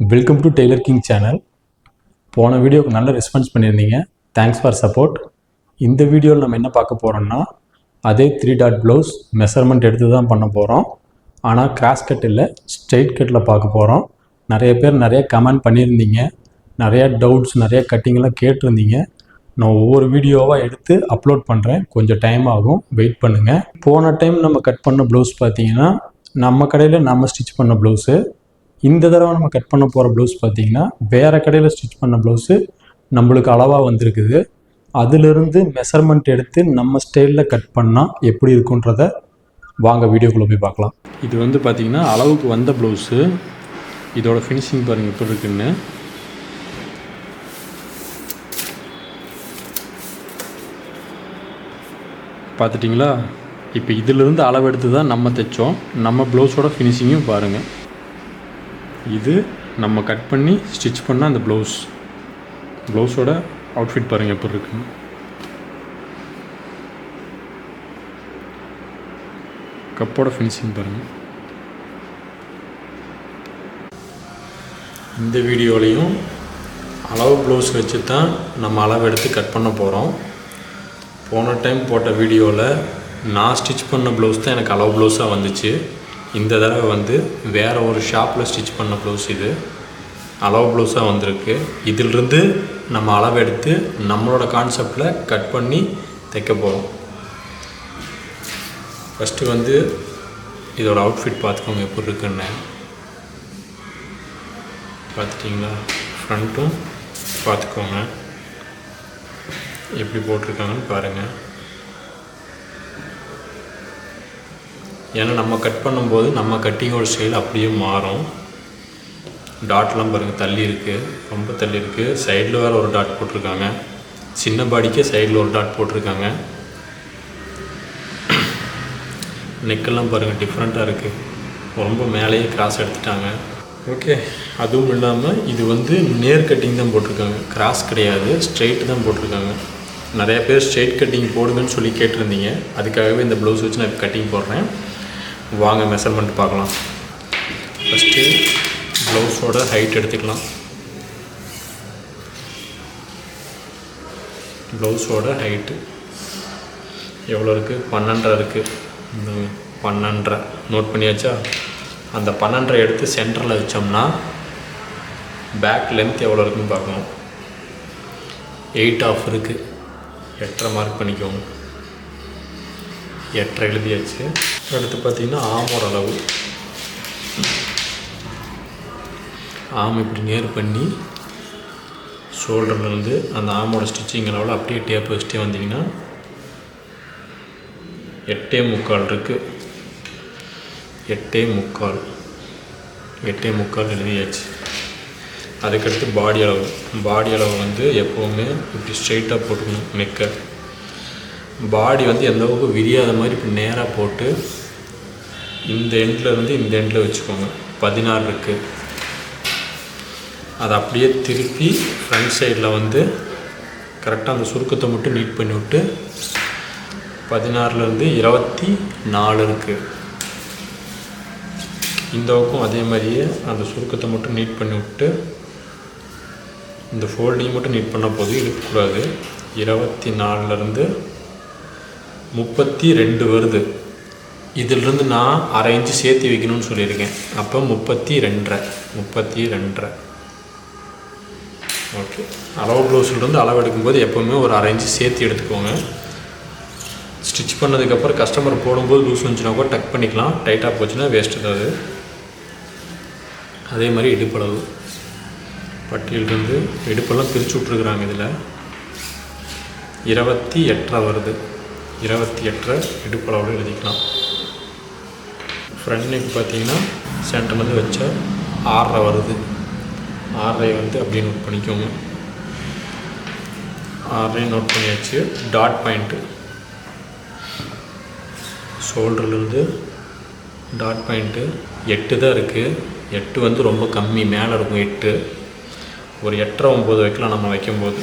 Welcome to tailor king channel போன வீடியோக்கு நல்ல ரெஸ்பான்ஸ் பண்ணியிருந்தீங்க. தேங்க்ஸ் ஃபார் சப்போர்ட் இந்த வீடியோவில் நம்ம என்ன பார்க்க போகிறோம்னா அதே த்ரீ டாட் ப்ளவுஸ் மெஷர்மெண்ட் எடுத்து தான் பண்ண போகிறோம் ஆனால் கிராஸ் கட் இல்லை ஸ்ட்ரெயிட் கட்டில் பார்க்க போகிறோம் நிறைய பேர் நிறைய கமெண்ட் பண்ணியிருந்தீங்க. நிறையா டவுட்ஸ் நிறைய கட்டிங்கெல்லாம் கேட்டிருந்தீங்க. நான் ஒவ்வொரு வீடியோவாக எடுத்து அப்லோட் பண்ணுறேன் கொஞ்சம் டைம் ஆகும். வெயிட் பண்ணுங்கள் போன டைம் நம்ம கட் பண்ண ப்ளவுஸ் பார்த்தீங்கன்னா நம்ம கடையில் நம்ம ஸ்டிச் பண்ண ப்ளவுஸு இந்த தடவை நம்ம கட் பண்ண போகிற ப்ளவுஸ் பார்த்தீங்கன்னா வேறு கடையில் ஸ்டிச் பண்ண ப்ளவுஸு நம்மளுக்கு அளவாக வந்திருக்குது. அதிலிருந்து மெஷர்மெண்ட் எடுத்து நம்ம ஸ்டைலில் கட் பண்ணால் எப்படி இருக்குன்றத வாங்க வீடியோக்குள்ளே போய் பார்க்கலாம். இது வந்து பார்த்திங்கன்னா அளவுக்கு வந்த ப்ளவுஸு இதோட ஃபினிஷிங் பாருங்கள் எப்படி இருக்குன்னு. பார்த்துட்டிங்களா? இப்போ இதிலிருந்து அளவெடுத்து தான் நம்ம தைச்சோம். நம்ம ப்ளவுஸோட ஃபினிஷிங்கும் பாருங்கள் இது நம்ம கட் பண்ணி ஸ்டிச் பண்ண அந்த ப்ளவுஸ் ப்ளவுஸோட அவுட்ஃபிட் பாருங்கள் எப்படி இருக்குன்னு. கப்போட ஃபினிஷிங் பாருங்கள் இந்த வீடியோலையும் அளவு ப்ளவுஸ் வச்சு தான் நம்ம அளவு எடுத்து கட் பண்ண போகிறோம் போன டைம் போட்ட வீடியோவில் நான் ஸ்டிச் பண்ண ப்ளவுஸ் தான் எனக்கு அளவு ப்ளவுஸாக வந்துச்சு. இந்த தடவை வந்து வேறு ஒரு ஷாப்பில் ஸ்டிச் பண்ண ப்ளவுஸ் இது. அளவு ப்ளவுஸாக வந்திருக்கு. இதிலிருந்து நம்ம அளவு எடுத்து நம்மளோட கான்செப்டில் கட் பண்ணி தைக்க போகிறோம் ஃபஸ்ட்டு வந்து இதோட அவுட்ஃபிட் பார்த்துக்கோங்க எப்படி இருக்குன்னு. பார்த்துட்டிங்களா? ஃப்ரண்ட்டும் பார்த்துக்கோங்க. எப்படி போட்டிருக்காங்கன்னு பாருங்கள் ஏன்னா நம்ம கட் பண்ணும்போது நம்ம கட்டிங்கோட ஸ்டைல் அப்படியே மாறும். டாட்லாம் பாருங்கள் தள்ளி இருக்குது ரொம்ப தள்ளி இருக்குது சைடில் வேறு ஒரு டாட் போட்டிருக்காங்க. சின்ன பாடிக்கே சைடில் ஒரு டாட் போட்டிருக்காங்க. நெக்கெல்லாம் பாருங்கள் டிஃப்ரெண்ட்டாக இருக்குது ரொம்ப மேலேயே கிராஸ் எடுத்துட்டாங்க. ஓகே அதுவும் இல்லாமல் இது வந்து நேர் கட்டிங் தான் போட்டிருக்காங்க. கிராஸ் கிடையாது. ஸ்ட்ரெயிட் தான் போட்டிருக்காங்க. நிறைய பேர் ஸ்ட்ரெயிட் கட்டிங் போடுங்கன்னு சொல்லி கேட்டிருந்தீங்க. அதுக்காகவே இந்த ப்ளவுஸ் வச்சு நான் இப்போ கட்டிங் போடுறேன். வாங்க மெஷர்மெண்ட் பார்க்கலாம். ஃபஸ்ட்டு ப்ளவுஸோட ஹைட் எடுத்துக்கலாம். ப்ளவுஸோட ஹைட்டு எவ்வளோ இருக்குது பன்னெண்டரை இருக்குது பன்னெண்டரை. நோட் பண்ணியாச்சா? அந்த பன்னெண்டரை எடுத்து சென்டரில் வச்சோம்னா பேக் லென்த் எவ்வளோ இருக்குன்னு பார்க்கணும் எயிட் ஆஃப் இருக்குது எட்டரை மார்க் பண்ணிக்கோங்க. எட்டரை எழுதியாச்சு. அடுத்து பார்த்திங்கன்னா ஆமோட அளவு. ஆம் இப்படி நேர் பண்ணி ஷோல்டர்லேருந்து அந்த ஆமோட ஸ்டிச்சிங் அளவில் அப்படியே டேப் வச்சுட்டே வந்தீங்கன்னா எட்டே முக்கால் இருக்குது எட்டே முக்கால். எட்டே முக்கால் எழுதியாச்சு. அதுக்கடுத்து பாடி அளவு. பாடி அளவு வந்து எப்போவுமே இப்படி ஸ்ட்ரைட்டாக போட்டுக்கணும் நெக்கை பாடி வந்து எந்தளவுக்கு விரியாத மாதிரி இப்படி நேராக போட்டு இந்த எண்டில் இருந்து இந்த எண்டில் வச்சுக்கோங்க. பதினாறு இருக்குது அதை அப்படியே திருப்பி ஃப்ரண்ட் சைடில் வந்து கரெக்டாக அந்த சுருக்கத்தை மட்டும் நீட் பண்ணி விட்டு பதினாறுலேருந்து இருபத்தி நாலு இருக்குது இந்த பக்கம் அதே மாதிரியே அந்த சுருக்கத்தை மட்டும் நீட் பண்ணி விட்டு இந்த ஃபோல்டிங் மட்டும் நீட் பண்ண போது இழுக்கக்கூடாது. இருபத்தி நாலுலேருந்து முப்பத்தி ரெண்டு வருது. இதிலிருந்து நான் அரை இன்ச்சு சேர்த்து வைக்கணும்னு சொல்லியிருக்கேன். அப்போ முப்பத்தி ரெண்டரை முப்பத்தி ரெண்டரை ஓகே. அளவு ப்ளவுஸ்லேருந்து அளவு எடுக்கும்போது எப்போவுமே ஒரு அரை இன்ச்சு சேர்த்து எடுத்துக்கோங்க. ஸ்டிச் பண்ணதுக்கப்புறம் கஸ்டமர் போடும்போது லூஸ் வந்துச்சுன்னா கூட டக் பண்ணிக்கலாம். டைட்டாக போச்சுன்னா வேஸ்ட்டு தான் அது. அதே மாதிரி இடுப்பளவு. பட்டியலிருந்து இடுப்பெல்லாம் பிரித்து விட்ருக்குறாங்க இதில். இருபத்தி எட்டரை வருது. இருபத்தி எட்டரை இடுப்பளவில் எழுதிக்கலாம். ஃப்ரண்ட் நெக் பார்த்தீங்கன்னா சென்டர்லேருந்து வச்சா ஆறரை வருது. ஆறரை வந்து அப்படியே நோட் பண்ணிக்கோங்க. ஆறரை நோட் பண்ணியாச்சு. டாட் பாயிண்ட்டு ஷோல்டர்லேருந்து டாட் பாயிண்ட்டு எட்டு தான் இருக்குது எட்டு வந்து ரொம்ப கம்மி. மேலே இருக்கும் எட்டு. ஒரு எட்டரை ஒம்பது வைக்கலாம் நம்ம வைக்கும்போது.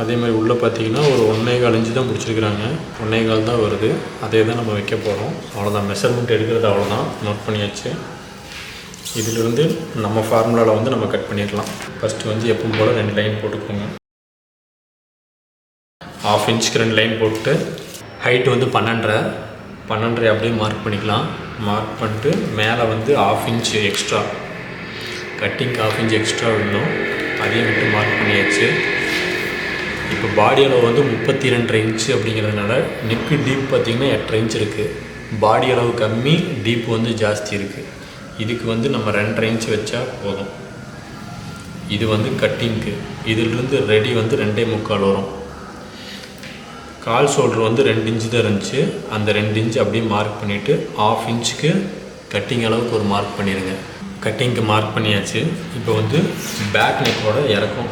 அதே மாதிரி உள்ளே பார்த்தீங்கன்னா ஒரு ஒன்றே கால் இன்ச்சு தான் முடிச்சிருக்கிறாங்க ஒன்றே கால் தான் வருது. அதே தான் நம்ம வைக்க போகிறோம் அவ்வளோதான் மெஷர்மெண்ட் எடுக்கிறது அவ்வளோதான் நோட் பண்ணியாச்சு. இதிலிருந்து நம்ம ஃபார்முலாவில் வந்து நம்ம கட் பண்ணிடலாம். ஃபஸ்ட்டு வந்து எப்பவும் போல் ரெண்டு லைன் போட்டுக்கோங்க. ஆஃப் இன்ச்சுக்கு ரெண்டு லைன் போட்டு ஹைட் வந்து பன்னெண்டரை. பன்னெண்டரை அப்படியே மார்க் பண்ணிக்கலாம். மார்க் பண்ணிட்டு மேலே வந்து half inch extra cutting half inch extra விடணும் அதையும் விட்டு மார்க் பண்ணியாச்சு. இப்போ பாடி அளவு வந்து முப்பத்தி ரெண்டரை இன்ச்சு அப்படிங்கிறதுனால நெக்கு டீப் பார்த்திங்கன்னா எட்டரை இன்ச் இருக்குது பாடி அளவு கம்மி டீப் வந்து ஜாஸ்தி இருக்குது இதுக்கு வந்து நம்ம ரெண்டரை இன்ச் வச்சா போதும். இது வந்து கட்டிங்க்கு இதிலிருந்து ரெடி வந்து ரெண்டே முக்கால் வரும். கால் ஷோல்டர் வந்து ரெண்டு இன்ச்சு தான் இருந்துச்சு. அந்த ரெண்டு இன்ச்சு அப்படியே மார்க் பண்ணிவிட்டு ஆஃப் இன்ச்சுக்கு கட்டிங் அளவுக்கு ஒரு மார்க் பண்ணிடுங்க கட்டிங்க்கு மார்க் பண்ணியாச்சு. இப்போ வந்து பேக் நெக்கோட இறக்கும்.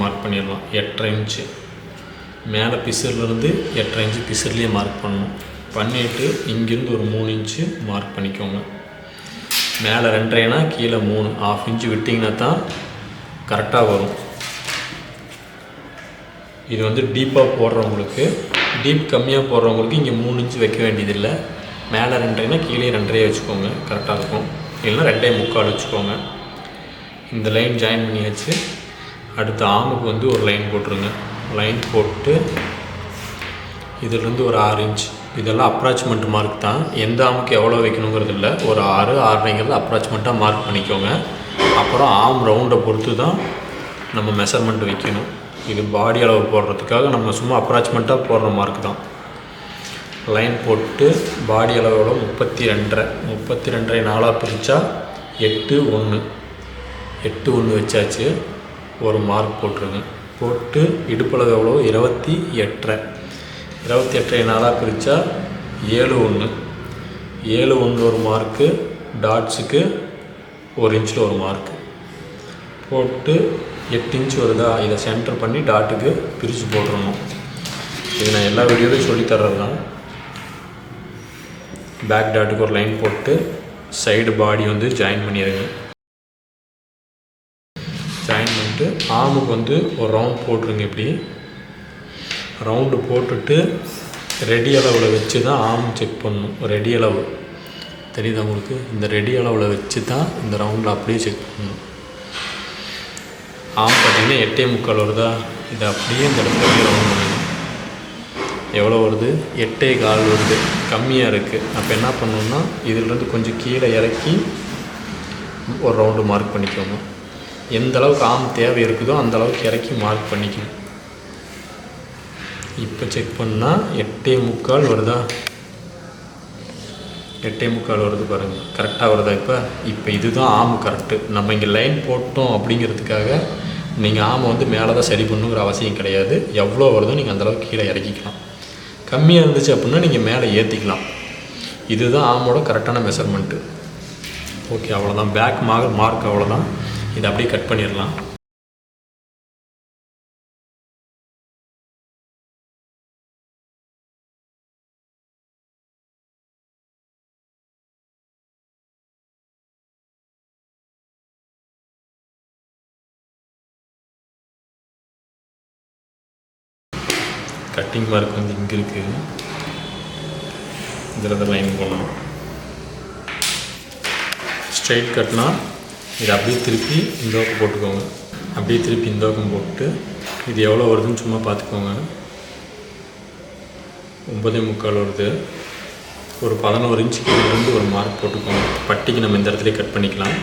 மார்க் பண்ணிடலாம். எட்டரை இன்ச்சு மேலே பிசர்லேருந்து எட்டரை இன்ச்சு பிசர்லேயே மார்க் பண்ணணும். பண்ணிவிட்டு இங்கேருந்து ஒரு மூணு இன்ச்சு மார்க் பண்ணிக்கோங்க. மேலே ரெண்டரைனா கீழே மூணு. ஆஃப் இன்ச்சு விட்டிங்கன்னா தான் கரெக்டாக வரும். இது வந்து டீப்பாக போடுறவங்களுக்கு டீப் கம்மியாக போடுறவங்களுக்கு இங்கே மூணு இன்ச்சு வைக்க வேண்டியதில்லை. மேலே ரெண்டரைனா கீழே ரெண்டரையே வச்சுக்கோங்க. கரெக்டாக இருக்கும். இல்லைன்னா ரெண்டே முக்கால் வச்சுக்கோங்க. இந்த லைன் ஜாயின் பண்ணியாச்சு. அடுத்த ஆமுக்கு வந்து ஒரு லைன் போட்டுருங்க. லைன் போட்டு இதுலேருந்து ஒரு ஆறு இன்ச் இதெல்லாம் அப்ராச்மெண்ட் மார்க் தான். எந்த ஆமுக்கு எவ்வளோ வைக்கணுங்கிறது இல்லை. ஒரு ஆறு ஆறரைங்கிறது அப்ராச்மெண்ட்டாக மார்க் பண்ணிக்கோங்க. அப்புறம் ஆம் ரவுண்டை பொறுத்து தான் நம்ம மெஷர்மெண்ட் வைக்கணும். இது பாடி அளவு போடுறதுக்காக நம்ம சும்மா அப்ராச்மெண்ட்டாக போடுற மார்க் தான். லைன் போட்டு பாடி அளவோட முப்பத்தி ரெண்டரை முப்பத்தி ரெண்டரை நாளாக பிரித்தா எட்டு ஒன்று எட்டு ஒன்று வச்சாச்சு. ஒரு மார்க் போட்டுருங்க. போட்டு இடுப்பளவு எவ்வளோ இருபத்தி எட்டரை. இருபத்தி எட்டரை நாளாக பிரித்தா ஏழு ஒன்று. ஏழு ஒன்று ஒரு மார்க்கு டாட்ஸுக்கு ஒரு இன்ச்சில் ஒரு மார்க்கு போட்டு எட்டு இன்ச் வருதா? இதை சென்டர் பண்ணி டாட்டுக்கு பிரித்து போட்டுருணும் இது நான் எல்லா வீடியோலையும் சொல்லித்தர்றது தான் பேக் டாட்டுக்கு ஒரு லைன் போட்டு சைடு பாடி வந்து ஜாயின் பண்ணிடுங்க ஜாயின் பண்ணிட்டு ஆமுக்கு வந்து ஒரு ரவுண்ட் போட்டுருங்க இப்படி. ரவுண்டு போட்டுட்டு ரெடி அளவில் வச்சு தான் ஆம் செக் பண்ணணும். ரெடி அளவு. தெரியுதா உங்களுக்கு? இந்த ரெடி அளவில் வச்சு தான் இந்த ரவுண்டில் அப்படியே செக் பண்ணணும். ஆம் பார்த்தீங்கன்னா எட்டே முக்கால் வருதா? இதை அப்படியே இந்த இடத்துல அப்படியே ரவுண்ட் பண்ணணும் எவ்வளோ வருது? எட்டே கால் வருது. கம்மியாக இருக்குது அப்போ என்ன பண்ணணும்னா இதிலிருந்து கொஞ்சம் கீழே இறக்கி ஒரு ரவுண்டு மார்க் பண்ணிக்கோங்க. எந்த அளவுக்கு ஆம் தேவை இருக்குதோ அந்த அளவுக்கு இறக்கி மார்க் பண்ணிக்கணும். இப்போ செக் பண்ணால் எட்டே முக்கால் வருதா? எட்டே முக்கால் வருது பாருங்கள் கரெக்டாக வருதா இப்போ? இப்போ இதுதான் ஆம் கரெக்டு நம்ம இங்கே லைன் போட்டோம் அப்படிங்கிறதுக்காக நீங்கள் ஆமை வந்து மேலே தான் சரி பண்ணுங்கிற அவசியம் கிடையாது. எவ்வளோ வருதோ நீங்கள் அந்தளவுக்கு கீழே இறக்கிக்கலாம். கம்மியாக இருந்துச்சு அப்படின்னா நீங்கள் மேலே ஏற்றிக்கலாம் இதுதான் ஆமோட கரெக்டான மெஷர்மெண்ட்டு ஓகே அவ்வளோதான் பேக் மார்க் மார்க் அவ்வளோதான் இதை அப்படியே கட் பண்ணிடலாம். கட்டிங் மார்க் வந்து இங்கே இருக்குது இதில் லைன் போகலாம் ஸ்ட்ரெயிட் கட்னா இதை அப்படியே திருப்பி இந்த பக்கம் போட்டுக்கோங்க. அப்படியே திருப்பி இந்த பக்கம் போட்டு இது எவ்வளோ வருதுன்னு சும்மா பார்த்துக்கோங்க. ஒன்பதே முக்கால் வருது. ஒரு பதினோரு இன்ச்சுக்கு இருந்து ஒரு மார்க் போட்டுக்கோங்க. பட்டிக்கு நம்ம இந்த இடத்துல கட் பண்ணிக்கலாம்.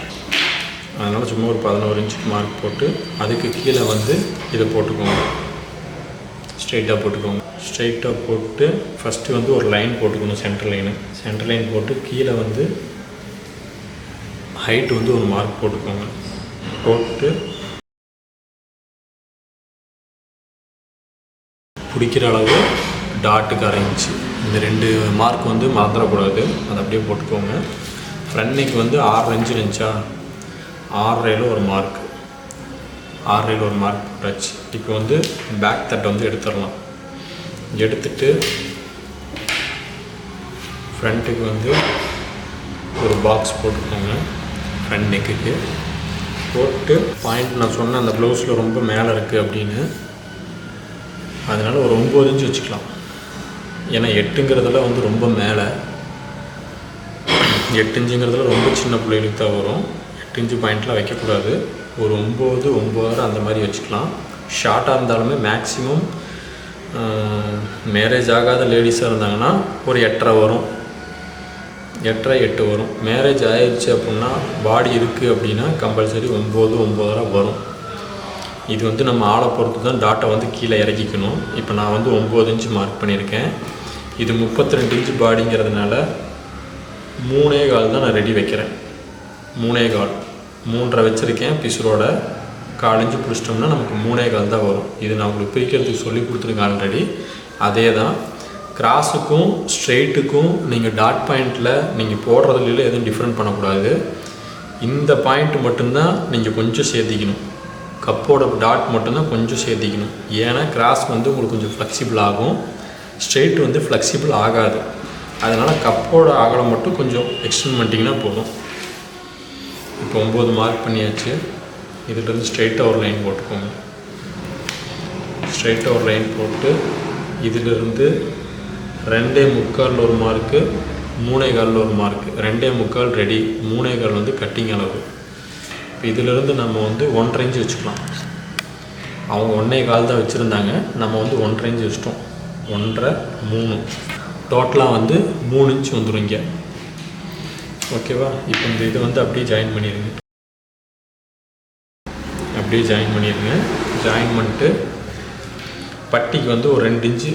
அதனால் சும்மா ஒரு பதினோரு இன்ச்சுக்கு மார்க் போட்டு அதுக்கு கீழே வந்து இதை போட்டுக்கோங்க. ஸ்ட்ரெயிட்டாக போட்டுக்கோங்க. ஸ்ட்ரெயிட்டாக போட்டு ஃபஸ்ட்டு வந்து ஒரு லைன் போட்டுக்கணும் சென்டர் லைனு சென்டர் லைன் போட்டு கீழே வந்து ஹைட் வந்து ஒரு மார்க் போட்டுக்கோங்க. போட்டு பிடிக்கிற அளவு டாட்டுக்கு அரைஞ்சி இந்த ரெண்டு மார்க் வந்து மறந்துடக்கூடாது. அதை அப்படியே போட்டுக்கோங்க. ஃப்ரண்ட் நெக் வந்து ஆறு இன்ச்சு இருந்துச்சா? ஆறரையில் ஒரு மார்க் ஆறரையில் ஒரு மார்க் போட்டாச்சு. இப்போ வந்து பேக் தட்டை வந்து எடுத்துடலாம். எடுத்துட்டு ஃப்ரண்ட்டுக்கு வந்து ஒரு பாக்ஸ் போட்டுக்கோங்க. ஃப்ரண்ட் நெக்குக்கு போட்டு பாயிண்ட் நான் சொன்ன அந்த ப்ளவுஸில் ரொம்ப மேலே இருக்குது அப்படின்னு. அதனால் ஒரு ஒம்பது இன்ச்சு வச்சுக்கலாம். ஏன்னா எட்டுங்கிறதெல்லாம் வந்து ரொம்ப மேலே. எட்டு இன்ச்சுங்கிறதுல ரொம்ப சின்ன பிள்ளைகளுக்கு தான் வரும். எட்டு இன்ச்சு பாயிண்ட்லாம் வைக்கக்கூடாது. ஒரு ஒம்பது ஒம்பதரை அந்த மாதிரி வச்சுக்கலாம். ஷார்ட்டாக இருந்தாலுமே மேக்ஸிமம் மேரேஜ் ஆகாத லேடிஸாக இருந்தாங்கன்னா ஒரு எட்டரை வரும். எட்டரை எட்டு வரும். மேரேஜ் ஆயிடுச்சு அப்படின்னா பாடி இருக்குது அப்படின்னா கம்பல்சரி ஒம்பது ஒம்பதரை வரும். இது வந்து நம்ம ஆளை பொறுத்து தான் டாட்டை வந்து கீழே இறக்கிக்கணும். இப்போ நான் வந்து ஒம்பது இன்ச்சு மார்க் பண்ணியிருக்கேன். இது முப்பத்தி ரெண்டு இன்ச்சு பாடிங்கிறதுனால மூணே கால் தான் நான் ரெடி வைக்கிறேன். மூணே கால். மூன்றரை வச்சுருக்கேன் பிசுரோட. காலஞ்சு பிடிச்சிட்டோம்னா நமக்கு மூணே கால் தான் வரும். இது நான் உங்களுக்கு பிரிக்கிறதுக்கு சொல்லி கொடுத்துருக்கேன் ஆல்ரெடி அதே தான் கிராஸுக்கும் ஸ்ட்ரெயிட்டுக்கும் நீங்கள் டாட் பாயிண்டில் நீங்கள் போடுறதுல எதுவும் டிஃப்ரெண்ட் பண்ணக்கூடாது. இந்த பாயிண்ட் மட்டும்தான் நீங்கள் கொஞ்சம் சேர்த்திக்கணும். கப்போட டாட் மட்டும்தான் கொஞ்சம் சேர்த்திக்கணும். ஏன்னா கிராஸ் வந்து உங்களுக்கு கொஞ்சம் ஃப்ளெக்சிபிள் ஆகும். ஸ்ட்ரெயிட் வந்து ஃப்ளெக்சிபிள் ஆகாது. அதனால் கப்போட அகலம் மட்டும் கொஞ்சம் எக்ஸ்டெண்ட் பண்ணிட்டிங்கன்னா போதும். இப்போ ஒம்பது மார்க் பண்ணியாச்சு. இதுலேருந்து ஸ்ட்ரெயிட்டாக ஒரு லைன் போட்டுக்கோங்க. ஸ்ட்ரெயிட்டாக ஒரு லைன் போட்டு இதிலிருந்து ரெண்டே முக்கால் ஒரு மார்க்கு மூணே காலில் ஒரு மார்க்கு. ரெண்டே முக்கால் ரெடி. மூணே கால் வந்து கட்டிங் அளவு. இப்போ இதிலிருந்து நம்ம வந்து ஒன்றரை இஞ்சு வச்சுக்கலாம். அவங்க ஒன்றே கால் தான் வச்சுருந்தாங்க. நம்ம வந்து ஒன்றரை இன்ச்சு வச்சிட்டோம். ஒன்றரை மூணு. டோட்டலாக வந்து மூணு இன்ச் வந்துடும் இங்கே. ஓகேவா இப்போ இந்த இது வந்து அப்படியே ஜாயின் பண்ணிடுங்க அப்படியே ஜாயின் பண்ணிடுங்க ஜாயின் பண்ணிட்டு பட்டிக்கு வந்து ஒரு ரெண்டு இன்ச்சு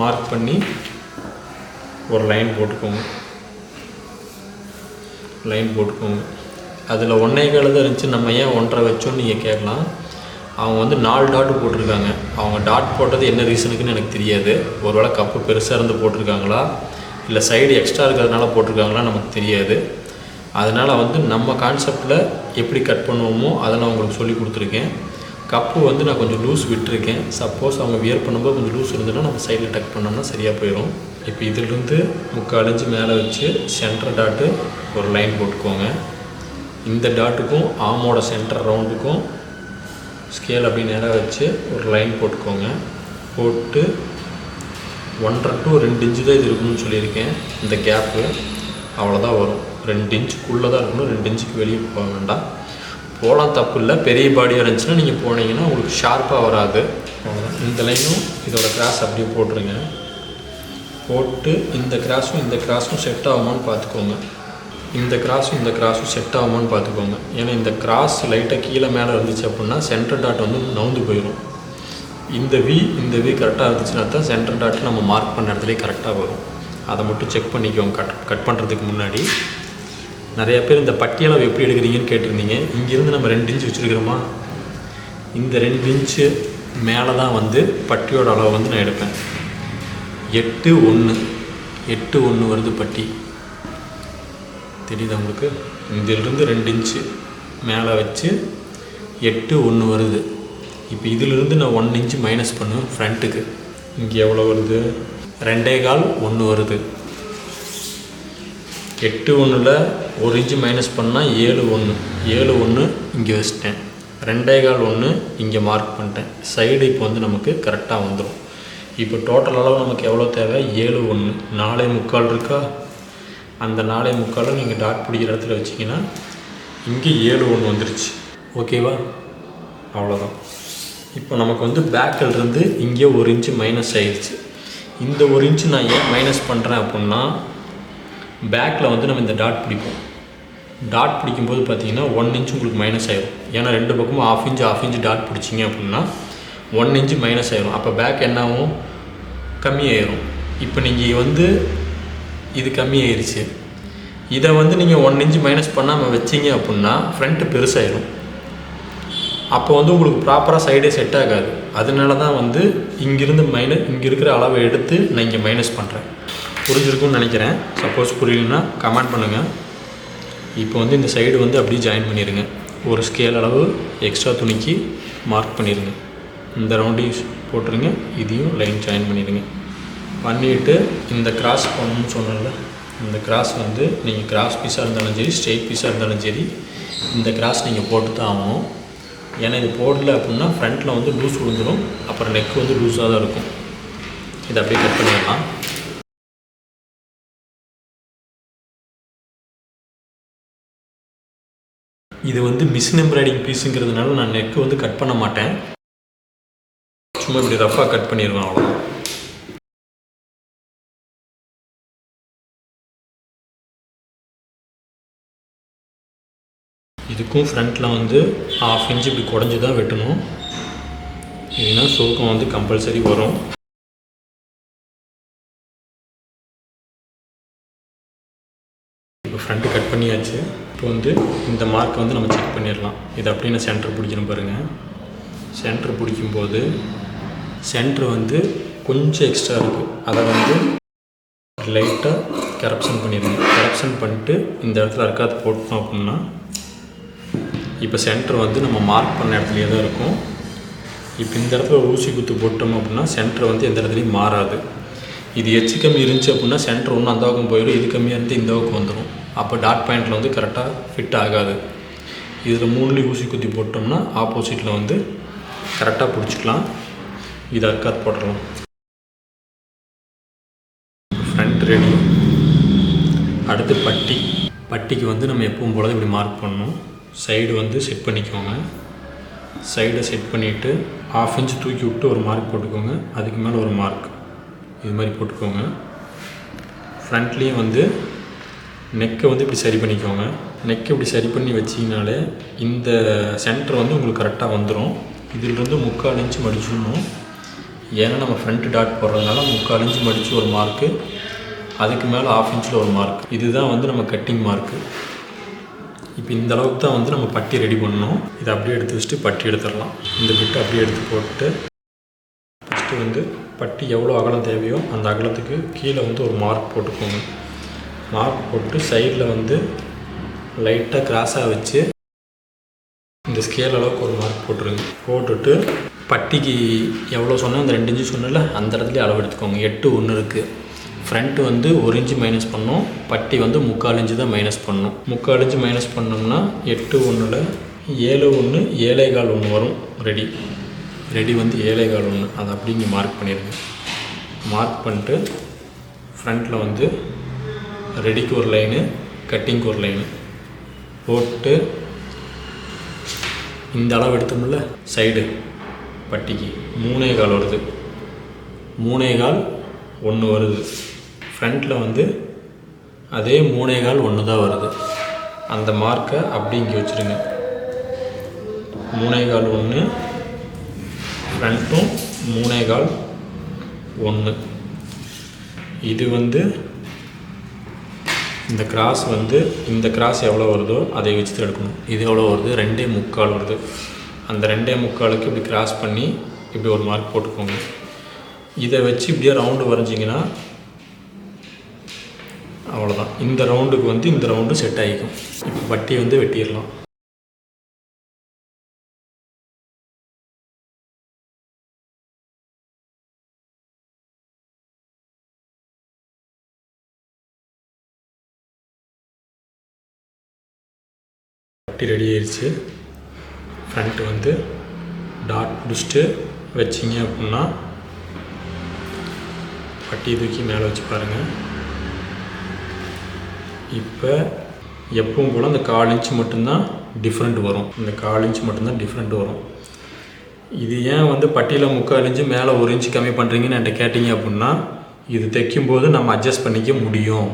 மார்க் பண்ணி ஒரு லைன் போட்டுக்கோங்க. லைன் போட்டுக்கோங்க. அதில் ஒன்றே கால் தான் இருந்துச்சு நம்ம ஏன் ஒன்றரை வச்சோன்னு நீங்கள் கேட்கலாம். அவங்க வந்து நாலு டாட் போட்டிருக்காங்க. அவங்க டாட் போட்டது என்ன ரீசனுக்குன்னு எனக்கு தெரியாது. ஒருவேளை கப்பு பெருசாக இருந்து போட்டிருக்காங்களா? இல்லை சைடு எக்ஸ்ட்ரா இருக்கிறதுனால போட்டிருக்காங்களா நமக்கு தெரியாது. அதனால் வந்து நம்ம கான்செப்டில் எப்படி கட் பண்ணுவோமோ அதை நான் உங்களுக்கு சொல்லி கொடுத்துருக்கேன். கப்பு வந்து நான் கொஞ்சம் லூஸ் விட்டுருக்கேன். சப்போஸ் அவங்க வியர் பண்ணும்போது கொஞ்சம் லூஸ் இருந்ததுன்னா நம்ம சைடில் டக் பண்ணோம்னா சரியாக போயிடும் இப்போ இதிலிருந்து முக்கால் இன்ச்சு மேலே வச்சு சென்டர் டாட்டு ஒரு லைன் போட்டுக்கோங்க. இந்த டாட்டுக்கும் ஆமோட சென்டர் ரவுண்டுக்கும் ஸ்கேல் அப்படி நேராக வச்சு ஒரு லைன் போட்டுக்கோங்க. போட்டு ஒன்றரை டு ரெண்டு இன்ச்சு தான் இது இருக்கணும்னு சொல்லியிருக்கேன். இந்த கேப்பு அவ்வளோதான் வரும். ரெண்டு இன்ச்சுக்குள்ளே தான் இருக்கணும். ரெண்டு இன்ச்சுக்கு வெளியே போக வேண்டாம். போகலாம் தப்பு இல்லை பெரிய பாடியாக இருந்துச்சுன்னா நீங்கள் போனீங்கன்னா உங்களுக்கு ஷார்ப்பாக வராது. இந்த லைனும் இதோட கிராஸ் அப்படியே போட்டுருங்க. போட்டு இந்த கிராஸும் இந்த கிராஸும் செட் ஆகுமான்னு பார்த்துக்கோங்க. இந்த கிராஸும் இந்த கிராஸும் செட் ஆகுமான்னு பார்த்துக்கோங்க. ஏன்னா இந்த கிராஸ் லைட்டாக கீழே மேலே இருந்துச்சு அப்படின்னா சென்டர் டாட் வந்து நவுந்து போயிடும் இந்த வி இந்த வி கரெக்டாக இருந்துச்சுன்னா தான் சென்டர் டாட் நம்ம மார்க் பண்ண இடத்துலேயே கரெக்டாக வரும். அதை மட்டும் செக் பண்ணிக்கோங்க. கட் கட் பண்ணுறதுக்கு முன்னாடி. நிறைய பேர் இந்த பட்டியலை எப்படி எடுக்கிறீங்கன்னு கேட்டிருந்தீங்க. இங்கேருந்து நம்ம ரெண்டு இன்ச்சு வச்சுருக்கிறோமா? இந்த ரெண்டு இன்ச்சு மேலே தான் வந்து பட்டியோட அளவு வந்து நான் எடுப்பேன். எட்டு ஒன்று. எட்டு ஒன்று வருது பட்டி. தெரியுதா உங்களுக்கு? இதிலிருந்து ரெண்டு இன்ச்சு மேலே வச்சு எட்டு ஒன்று வருது. இப்போ இதிலிருந்து நான் ஒன் இன்ச்சு மைனஸ் பண்ணுவேன் ஃப்ரண்ட்டுக்கு இங்கே எவ்வளோ வருது? ரெண்டே கால் ஒன்று வருது. எட்டு ஒன்றில் ஒரு இன்ச்சு மைனஸ் பண்ணால் ஏழு ஒன்று ஏழு ஒன்று இங்கே வச்சிட்டேன். ரெண்டே கால் ஒன்று இங்கே மார்க் பண்ணிட்டேன். சைடு இப்போ வந்து நமக்கு கரெக்டாக வந்துடும் இப்போ டோட்டல் அளவு நமக்கு எவ்வளோ தேவை? ஏழு ஒன்று நாலே முக்கால் இருக்கா? அந்த நாலே முக்காலும் நீங்கள் டாட் பிடிக்கிற இடத்துல வச்சிங்கன்னா இங்கே ஏழு ஒன்று வந்துருச்சு. ஓகேவா அவ்வளோதான் இப்போ நமக்கு வந்து பேக்கில் இருந்து இங்கே ஒரு இன்ச்சு மைனஸ் ஆயிடுச்சு இந்த ஒரு இன்ச்சு நான் ஏன் மைனஸ் பண்ணுறேன் அப்படின்னா பேக்கில் வந்து நம்ம இந்த டாட் பிடிப்போம். டாட் பிடிக்கும்போது பார்த்தீங்கன்னா ஒன் இன்ச் உங்களுக்கு மைனஸ் ஆயிரும். ஏன்னா ரெண்டு பக்கமும் half inch half inch dot பிடிச்சிங்க அப்படின்னா ஒன் இன்ச்சு மைனஸ் ஆயிரும். அப்போ பேக் என்ன ஆகும் கம்மியாயிரும் இப்போ நீங்கள் வந்து இது கம்மியாயிருச்சு இதை வந்து நீங்கள் ஒன் இன்ச் மைனஸ் பண்ணாமல் வச்சீங்க அப்படின்னா ஃப்ரண்ட்டு பெருசாயிரும். அப்போ வந்து உங்களுக்கு ப்ராப்பராக சைடே செட் ஆகாது. அதனால தான் வந்து இங்கிருந்து மைனஸ் இங்கே இருக்கிற அளவை எடுத்து நான் இங்கே மைனஸ் பண்ணுறேன் புரிஞ்சிருக்கும்னு நினைக்கிறேன். சப்போஸ் புரியலன்னா கமெண்ட் பண்ணுங்கள் இப்போ வந்து இந்த சைடு வந்து அப்படியே ஜாயின் பண்ணிடுங்க ஒரு ஸ்கேல் அளவு எக்ஸ்ட்ரா துணிக்கு மார்க் பண்ணிடுங்க இந்த ரவுண்டையும் போட்டுருங்க. இதையும் லைன் ஜாயின் பண்ணிடுங்க பண்ணிவிட்டு இந்த கிராஸ் பண்ணணும்னு சொன்னேன்ல இந்த கிராஸ் வந்து நீங்கள் கிராஸ் பீஸாக இருந்தாலும் சரி ஸ்ட்ரெயிட் பீஸாக இருந்தாலும் சரி இந்த கிராஸ் நீங்கள் போட்டு தான் ஆகணும். ஏன்னா இது போடல அப்படின்னா ஃப்ரண்ட்டில் வந்து லூஸ் விழுந்துடும் அப்புறம் நெக் வந்து லூஸாக தான் இருக்கும். இதை அப்படியே கட் பண்ணிடலாம். இது வந்து மிஷின் எம்ப்ராய்டிங் பீஸுங்கிறதுனால நான் நெக்கு வந்து கட் பண்ண மாட்டேன். சும்மா இப்படி ரஃபாக கட் பண்ணிடுவேன் அவ்வளோ இதுக்கும் ஃப்ரண்ட்டில் வந்து ஹாஃப் இன்ச் இப்படி குடஞ்சி தான் வெட்டணும். இல்லைன்னா சோக்கம் வந்து கம்பல்சரி வரும். இப்போ ஃப்ரண்ட்டு கட் பண்ணியாச்சு. இப்போ வந்து இந்த மார்க் வந்து நம்ம செக் பண்ணிடலாம். இது அப்படியே நான் சென்டர் பிடிக்கணும் பாருங்கள் சென்டர் பிடிக்கும்போது சென்டர் வந்து கொஞ்சம் எக்ஸ்ட்ரா இருக்குது அதை வந்து லைட்டாக கரப்ஷன் பண்ணிடுங்க கரப்ஷன் பண்ணிட்டு இந்த இடத்துல இருக்காது போட்டோம் அப்படின்னா இப்போ சென்டர் வந்து நம்ம மார்க் பண்ண இடத்துலையே தான் இருக்கும். இப்போ இந்த இடத்துல ஒரு ஊசி குத்து போட்டோம் அப்படின்னா சென்டர் வந்து எந்த இடத்துலையும் மாறாது. இது எச்சு கம்மி இருந்துச்சு அப்படின்னா சென்டர் ஒன்று அந்த பக்கம் போயிடும் இது கம்மியாக இருந்து இந்த பக்கம் வந்துடும் அப்போ டாட் பாயிண்டில் வந்து கரெக்டாக ஃபிட் ஆகாது. இதில் மூணுலேயும் ஊசி குத்தி போட்டோம்னா ஆப்போசிட்டில் வந்து கரெக்டாக பிடிச்சிக்கலாம். இதை அக்காத் போட்டுடலாம். ஃப்ரண்ட் ரெடி அடுத்து பட்டி. பட்டிக்கு வந்து நம்ம எப்பவும் போல இப்படி மார்க் பண்ணணும். சைடு வந்து செட் பண்ணிக்கோங்க. சைடை செட் பண்ணிவிட்டு ஆஃப் இன்ச் தூக்கி விட்டு ஒரு மார்க் போட்டுக்கோங்க. அதுக்கு மேலே ஒரு மார்க் இது மாதிரி போட்டுக்கோங்க. ஃப்ரண்ட்லேயும் வந்து நெக்கை வந்து இப்படி சரி பண்ணிக்கோங்க. நெக்கை இப்படி சரி பண்ணி வச்சிங்கனாலே இந்த சென்டர் வந்து உங்களுக்கு கரெக்டாக வந்துடும் இதிலிருந்து முக்கால் இன்ச்சு மடிச்சிடணும். ஏன்னா நம்ம ஃப்ரண்ட் டாட் போடுறதுனால முக்கால் இன்ச்சு மடித்து ஒரு மார்க்கு அதுக்கு மேலே ஆஃப் இன்ச்சில் ஒரு மார்க் இதுதான் வந்து நம்ம கட்டிங் மார்க்கு இப்போ இந்த அளவுக்கு தான் வந்து நம்ம பட்டி ரெடி பண்ணணும். இதை அப்படியே எடுத்து வச்சுட்டு பட்டி எடுத்துடலாம். இந்த பிட்டு அப்படியே எடுத்து போட்டு ஃபஸ்ட்டு வந்து பட்டி எவ்வளோ அகலம் தேவையோ அந்த அகலத்துக்கு கீழே வந்து ஒரு மார்க் போட்டுக்கோங்க. மார்க் போட்டு சைடில் வந்து லைட்டாக கிராஸாக வச்சு இந்த ஸ்கேல் அளவுக்கு ஒரு மார்க் போட்டுருங்க. போட்டுட்டு பட்டிக்கு எவ்வளோ சொன்னேன்? அந்த ரெண்டு இன்ச்சு சொன்னல அந்த இடத்துல அளவு எடுத்துக்கோங்க. எட்டு ஒன்று இருக்குது ஃப்ரண்ட்டு வந்து ஒரு இன்ச்சு மைனஸ் பண்ணோம். பட்டி வந்து முக்கால் இன்ச்சு தான் மைனஸ் பண்ணணும் முக்கால் இன்ச்சு மைனஸ் பண்ணோம்னா எட்டு ஒன்றில் ஏழு ஒன்று ஏழை கால் ஒன்று வரும். ரெடி ரெடி வந்து ஏழை கால் ஒன்று அதை அப்படி இங்கே மார்க் பண்ணிடுங்க மார்க் பண்ணிட்டு ஃப்ரண்ட்டில் வந்து ரெடிக்கு ஒரு லைனு கட்டிங்க்கு ஒரு லைனு. போட்டு இந்த அளவு எடுத்தோம்ல சைடு பட்டிக்கு. மூணே கால் வருது. மூணே கால் ஒன்று வருது. ஃப்ரண்ட்டில் வந்து அதே மூணே கால் ஒன்று தான் வருது. அந்த மார்க்கை அப்படி இங்கே வச்சுருங்க. மூணே கால் ஒன்று ஃப்ரண்ட்டும் மூணே கால் ஒன்று இது வந்து இந்த கிராஸ் வந்து இந்த கிராஸ் எவ்வளோ வருதோ அதை வச்சு தான் எடுக்கணும். இது எவ்வளோ வருது? ரெண்டே முக்கால் வருது. அந்த ரெண்டே முக்காலுக்கு இப்படி கிராஸ் பண்ணி இப்படி ஒரு மார்க் போட்டுக்கோங்க. இதை வச்சு இப்படியே ரவுண்டு வரைஞ்சிங்கன்னா அவ்வளோதான் இந்த ரவுண்டுக்கு வந்து இந்த ரவுண்டு செட் ஆகிக்கும். இப்போ பட்டி வந்து வெட்டிடலாம். பட்டி ரெடி ஆயிடுச்சு ஃப்ரண்ட் வந்து டாட் பிடிச்சிட்டு வச்சிங்க அப்படின்னா பட்டி தூக்கி மேலே வச்சு பாருங்கள் இப்போ எப்பவும் போல் அந்த கால் இன்ச் மட்டும்தான் டிஃப்ரெண்ட் வரும். இந்த கால் இன்ச் மட்டும்தான் டிஃப்ரெண்ட் வரும். இது ஏன் வந்து பட்டியில் முக்கால் இன்ச்சு மேலே ஒரு இன்ச்சு கம்மி பண்ணுறீங்கன்னு என்கிட்ட கேட்டிங்க அப்படின்னா இது தைக்கும்போது நம்ம அட்ஜஸ்ட் பண்ணிக்க முடியும்.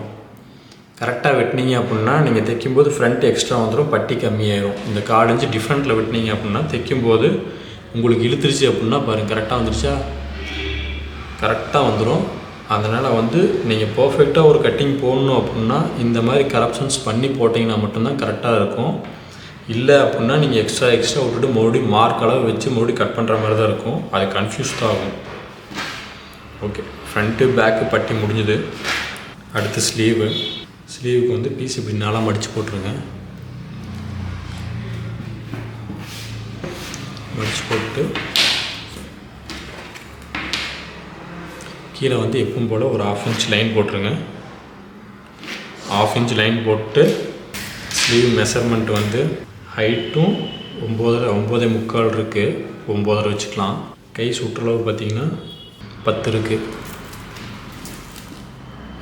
கரெக்டாக வெட்டினீங்க அப்படின்னா நீங்கள் தைக்கும்போது ஃப்ரண்ட் எக்ஸ்ட்ரா வந்துடும் பட்டி கம்மியாயிரும். இந்த கார்டு இன்ச்சு டிஃப்ரெண்ட்டில் வெட்டினீங்க அப்படின்னா தைக்கும்போது உங்களுக்கு இழுத்துருச்சு அப்படின்னா பாருங்கள் கரெக்டாக வந்துருச்சா? கரெக்டாக வந்துடும் அதனால் வந்து நீங்கள் பர்ஃபெக்டாக ஒரு கட்டிங் போடணும் அப்படின்னா இந்த மாதிரி கரப்ஷன்ஸ் பண்ணி போட்டிங்கன்னா மட்டும்தான் கரெக்டாக இருக்கும். இல்லை அப்படின்னா நீங்கள் எக்ஸ்ட்ரா எக்ஸ்ட்ரா விட்டுட்டு மறுபடியும் மார்க் அளவு வச்சு மறுபடியும் கட் பண்ணுற மாதிரி தான் இருக்கும். அது கன்ஃபியூஸ் தான் ஆகும். ஓகே ஃப்ரண்ட்டு பேக்கு பட்டி முடிஞ்சுது. அடுத்து ஸ்லீவு ஸ்லீவுக்கு வந்து பீஸ் இப்படி நாளாக மடித்து போட்டுருங்க. மடித்து போட்டு கீழே வந்து எப்பவும் போல் ஒரு ஆஃப் இன்ச் லைன் போட்டுருங்க. ஆஃப் இன்ச் லைன் போட்டு ஸ்லீவ் மெஷர்மெண்ட் வந்து ஹைட்டும் ஒம்பது ஒம்போதே முக்கால் இருக்குது ஒம்போதரை வச்சுக்கலாம். கை சுற்றளவு பார்த்திங்கன்னா பத்து இருக்குது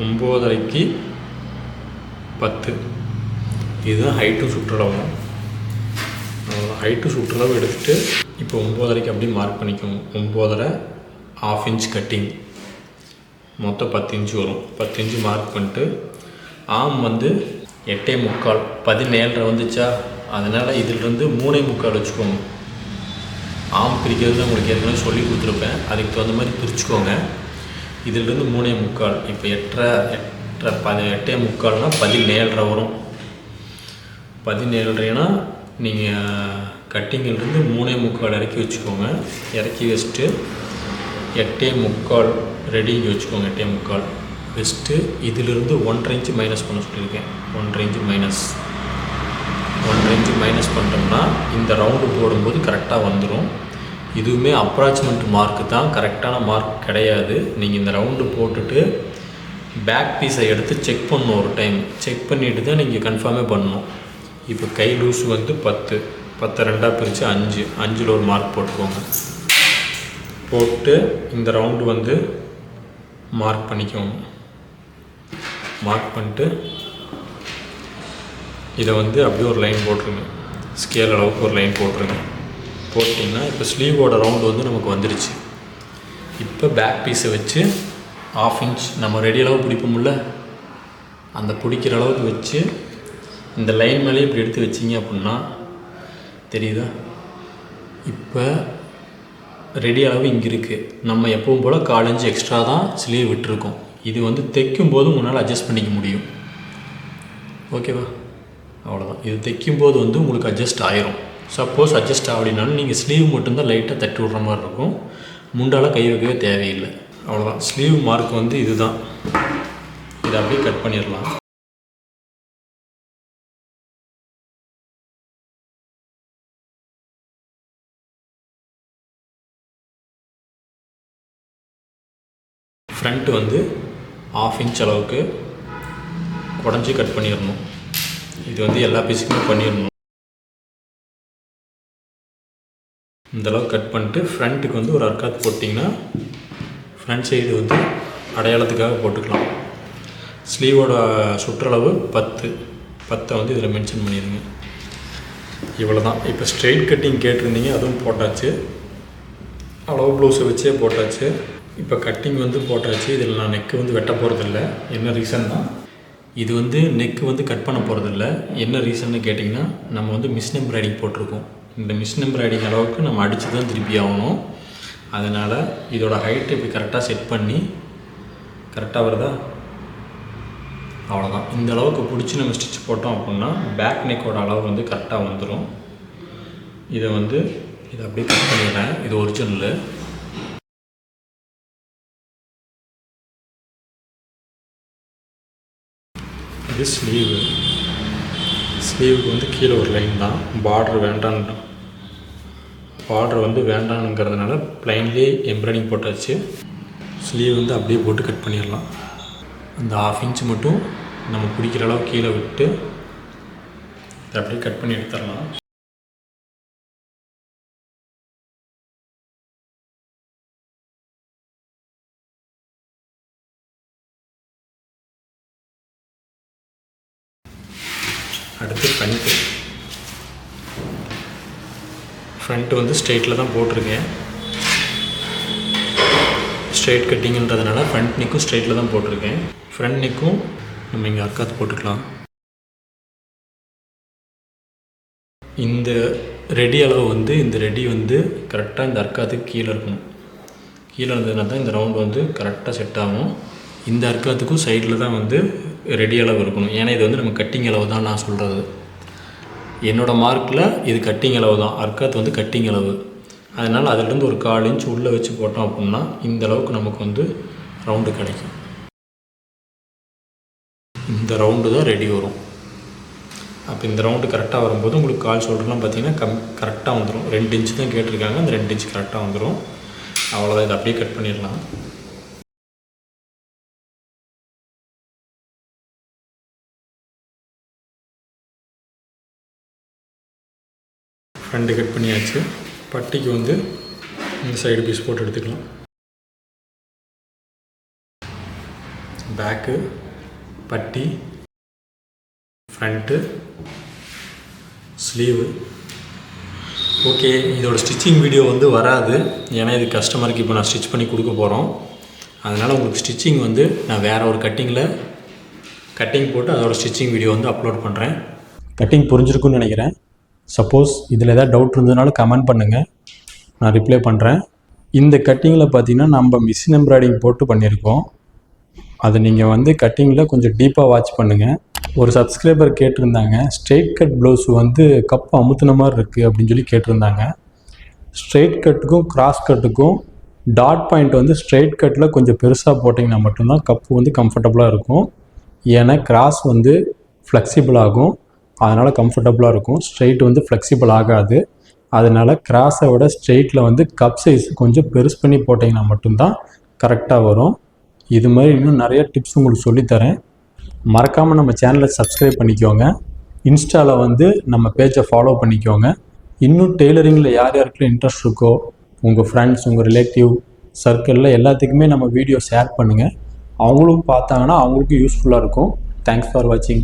ஒம்போதரைக்கு பத்து. இதுதான் ஹைட்டும் சுற்றுலாவும் ஹைட்டு சுற்றுலாவும் எடுத்துகிட்டு இப்போ ஒம்போதரைக்கு அப்படியே மார்க் பண்ணிக்கோங்க. ஒம்போதரை ஆஃப் இன்ச் கட்டிங் மொத்தம் பத்து இன்ச்சு வரும். பத்து இன்ச்சு மார்க் பண்ணிட்டு ஆம் வந்து எட்டே முக்கால். பதினேழரை வந்துச்சா? அதனால் இதிலிருந்து மூணே முக்கால் வச்சுக்கோங்க. ஆம் பிரிக்கிறது உங்களுக்கு ஏற்கனவே சொல்லி கொடுத்துருப்பேன். அதுக்கு தகுந்த மாதிரி பிரிச்சுக்கோங்க. இதிலிருந்து மூணே முக்கால். இப்போ எட்டரை எட்டரை பதி எட்டே முக்கால்னால் பதினேழரை வரும். பதினேழரைனா நீங்கள் கட்டிங்கிலிருந்து மூணே முக்கால் இறக்கி வச்சுக்கோங்க. இறக்கி வச்சுட்டு எட்டே முக்கால் ரெடி இங்கே வச்சுக்கோங்க எட்டே முக்கால். வச்சுட்டு இதிலிருந்து ஒன்றரை இன்ச்சு மைனஸ் பண்ண சொல்லியிருக்கேன். ஒன்றரை இன்ச்சு மைனஸ் ஒன்றரை இன்ச்சு மைனஸ் பண்ணிட்டோம்னா இந்த ரவுண்டு போடும்போது கரெக்டாக வந்துடும் இதுவுமே அப்ராக்சிமேட் மார்க்கு தான். கரெக்டான மார்க் கிடையாது. நீங்கள் இந்த ரவுண்டு போட்டுட்டு பேக் பீஸை எடுத்து செக் பண்ணணும் ஒரு டைம் செக் பண்ணிவிட்டு தான் நீங்கள் கன்ஃபார்மே பண்ணணும். இப்போ கை லூஸ் வந்து பத்து. பத்தை ரெண்டாக பிரித்து அஞ்சு. அஞ்சில் ஒரு மார்க் போட்டுக்கோங்க. போட்டு இந்த ரவுண்டு வந்து மார்க் பண்ணிக்கோங்க. மார்க் பண்ணிட்டு இதை வந்து அப்படியே ஒரு லைன் போட்டுருங்க. ஸ்கேல் அளவுக்கு ஒரு லைன் போட்டுருங்க. போட்டிங்கன்னா இப்போ ஸ்லீவோட ரவுண்டு வந்து நமக்கு வந்துருச்சு. இப்போ பேக் பீஸை வச்சு ஆஃப் இன்ச் நம்ம ரெடி அளவு பிடிப்போம்ல? அந்த பிடிக்கிற அளவுக்கு வச்சு இந்த லைன் மேலே இப்படி எடுத்து வச்சிங்க அப்படின்னா தெரியுதா? இப்போ ரெடி அளவு இங்கே இருக்குது நம்ம எப்பவும் போல் காலஞ்சு எக்ஸ்ட்ரா தான் ஸ்லீவ் விட்டுருக்கோம். இது வந்து தைக்கும் போது உன்னால் அட்ஜஸ்ட் பண்ணிக்க முடியும். ஓகேவா அவ்வளோதான் இது தைக்கும் போது வந்து உங்களுக்கு அட்ஜஸ்ட் ஆயிரும். சப்போஸ் அட்ஜஸ்ட் ஆகலினாலும் நீங்கள் ஸ்லீவ் மட்டும்தான் லைட்டாக தட்டி விட்ற மாதிரி இருக்கும். முண்டால் கை வைக்கவே தேவையில்லை. அவ்வளோதான் ஸ்லீவ் மார்க் வந்து இதுதான். இதை அப்படியே கட் பண்ணிடலாம். ஃப்ரண்ட்டு வந்து ஆஃப் இன்ச் அளவுக்கு குடஞ்சி கட் பண்ணிடணும். இது வந்து எல்லா பீஸுக்குமே பண்ணிடணும். இந்த அளவுக்கு கட் பண்ணிட்டு ஃப்ரண்ட்டுக்கு வந்து ஒரு அர்க்காத் போட்டிங்கன்னா ஃப்ரண்ட் சைடு வந்து அடையாளத்துக்காக போட்டுக்கலாம். ஸ்லீவோட சுற்றளவு பத்து. பத்தை வந்து இதில் மென்ஷன் பண்ணிடுங்க இவ்வளோ தான் இப்போ ஸ்ட்ரெயிட் கட்டிங் கேட்டிருந்தீங்க அதுவும் போட்டாச்சு. அளவு ப்ளவுஸை வச்சே போட்டாச்சு. இப்போ கட்டிங் வந்து போட்டாச்சு. இதில் நான் நெக்கு வந்து வெட்ட போகிறதில்ல என்ன ரீசன்னா இது வந்து நெக்கு வந்து கட் பண்ண போகிறதில்ல என்ன ரீசன்னு கேட்டிங்கன்னா நம்ம வந்து மிஸ் எம்ப்ராய்டிஙங் போட்டிருக்கோம். இந்த மிஸ் எம்ப்ராய்டிங் அளவுக்கு நம்ம அடித்து தான் திருப்பி ஆகணும். அதனால் இதோட ஹைட்டை இப்படி கரெக்டாக செட் பண்ணி கரெக்டாக வருதா? அவ்வளோதான் இந்த அளவுக்கு பிடிச்சி நம்ம ஸ்டிச் போட்டோம் அப்படின்னா பேக் நெக்கோட அளவு வந்து கரெக்டாக வந்துடும் இதை வந்து இதை அப்படியே கட் பண்ணிடுறேன். இது ஒரிஜினலு இது ஸ்லீவு ஸ்லீவுக்கு வந்து கீழே ஒரு லைன் தான். பார்டர் வேண்டான்னு பார்டர் வந்து வேண்டானுங்கிறதுனால ப்ளைன்லேயே எம்ப்ராய்டிங் போட்டாச்சு. ஸ்லீவ் வந்து அப்படியே போட்டு கட் பண்ணிடலாம். அந்த ஆஃப் இன்ச் மட்டும் நம்ம பிடிக்கிற அளவு கீழே விட்டு அப்படியே கட் பண்ணி எடுத்துடலாம். ஃப்ரண்ட்டு வந்து ஸ்ட்ரெயிட்டில் தான் போட்டிருக்கேன். ஸ்ட்ரெயிட் கட்டிங்கன்றதுனால ஃப்ரண்ட் நிக்கும் ஸ்ட்ரெயிட்டில் தான் போட்டிருக்கேன். ஃப்ரண்ட் நிக்கும் நம்ம இங்கே அக்காத்து போட்டுக்கலாம். இந்த ரெடி அளவு வந்து இந்த ரெடி வந்து கரெக்டாக இந்த அர்க்காத்துக்கு கீழே இருக்கணும். கீழே இருந்ததுனால தான் இந்த ரவுண்ட் வந்து கரெக்டாக செட் ஆகும். இந்த அர்க்காத்துக்கும் சைடில் தான் வந்து ரெடி அளவு இருக்கணும். ஏன்னா இது வந்து நம்ம கட்டிங் அளவு தான் நான் சொல்கிறது என்னோடய மார்க்கில் இது கட்டிங் அளவு தான். அர்க்காத் வந்து கட்டிங் அளவு. அதனால் அதிலிருந்து ஒரு கால் இன்ச் உள்ளே வச்சு போட்டோம் அப்படின்னா இந்த அளவுக்கு நமக்கு வந்து ரவுண்டு கிடைக்கும். இந்த ரவுண்டு தான் ரெடி வரும். அப்போ இந்த ரவுண்டு கரெக்டாக வரும்போது உங்களுக்கு கால் ஷோல்டர்லாம் பார்த்தீங்கன்னா கம் கரெக்டாக வந்துடும் ரெண்டு இன்ச்சு தான் கேட்டிருக்காங்க. அந்த ரெண்டு இன்ச் கரெக்டாக வந்துடும் அவ்வளோதான் இதை அப்படியே கட் பண்ணிடலாம். ரெண்டு கட் பண்ணியாச்சு. பட்டிக்கு வந்து இந்த சைடு பீஸ் போட்டு எடுத்துக்கலாம். பேக்கு பட்டி ஃப்ரண்ட்டு ஸ்லீவு ஓகே இதோட ஸ்டிச்சிங் வீடியோ வந்து வராது. ஏன்னா இது கஸ்டமருக்கு இப்போ நான் ஸ்டிச் பண்ணி கொடுக்க போகிறோம் அதனால் உங்களுக்கு ஸ்டிச்சிங் வந்து நான் வேறு ஒரு கட்டிங்கில் கட்டிங் போட்டு அதோட ஸ்டிச்சிங் வீடியோ வந்து அப்லோட் பண்ணுறேன் கட்டிங் புரிஞ்சிருக்குன்னு நினைக்கிறேன். சப்போஸ் இதில் ஏதாவது டவுட் இருந்ததுனாலும் கமெண்ட் பண்ணுங்கள் நான் ரிப்ளை பண்ணுறேன் இந்த கட்டிங்கில் பார்த்தீங்கன்னா நம்ம மிஷின் எம்ப்ராய்டிங் போட்டு பண்ணியிருக்கோம். அதை நீங்கள் வந்து கட்டிங்கில் கொஞ்சம் டீப்பாக வாட்ச் பண்ணுங்கள் ஒரு சப்ஸ்கிரைபர் கேட்டிருந்தாங்க ஸ்ட்ரெயிட் கட் ப்ளவுஸ் வந்து கப் அமுத்துன மாதிரி இருக்குது அப்படின்னு சொல்லி கேட்டிருந்தாங்க. ஸ்ட்ரெயிட் கட்டுக்கும் கிராஸ் கட்டுக்கும் டாட் பாயிண்ட் வந்து ஸ்ட்ரெயிட் கட்டில் கொஞ்சம் பெருசாக போட்டிங்கன்னா மட்டும்தான் கப்பு வந்து கம்ஃபர்டபுளாக இருக்கும். ஏன்னா கிராஸ் வந்து ஃப்ளெக்சிபிள் ஆகும். அதனால் கம்ஃபர்டபுளாக இருக்கும். ஸ்ட்ரெயிட் வந்து ஃப்ளெக்சிபிள் ஆகாது. அதனால் கிராஸை விட ஸ்ட்ரெயிட்டில் வந்து கப் சைஸ் கொஞ்சம் பெருசு பண்ணி போட்டிங்கன்னா மட்டும்தான் கரெக்டாக வரும். இது மாதிரி இன்னும் நிறைய டிப்ஸ் உங்களுக்கு சொல்லித்தரேன் மறக்காமல் நம்ம சேனலை சப்ஸ்கிரைப் பண்ணிக்கோங்க. இன்ஸ்டாவில் வந்து நம்ம பேஜை ஃபாலோ பண்ணிக்கோங்க. இன்னும் டெய்லரிங்கில் யார் யாருக்குள்ள இன்ட்ரெஸ்ட் இருக்கோ உங்கள் ஃப்ரெண்ட்ஸ் உங்கள் ரிலேட்டிவ் சர்க்கிளில் எல்லாத்துக்குமே நம்ம வீடியோ ஷேர் பண்ணுங்கள் அவங்களும் பார்த்தாங்கன்னா அவங்களுக்கும் யூஸ்ஃபுல்லாக இருக்கும். தேங்க்ஸ் ஃபார் வாட்சிங்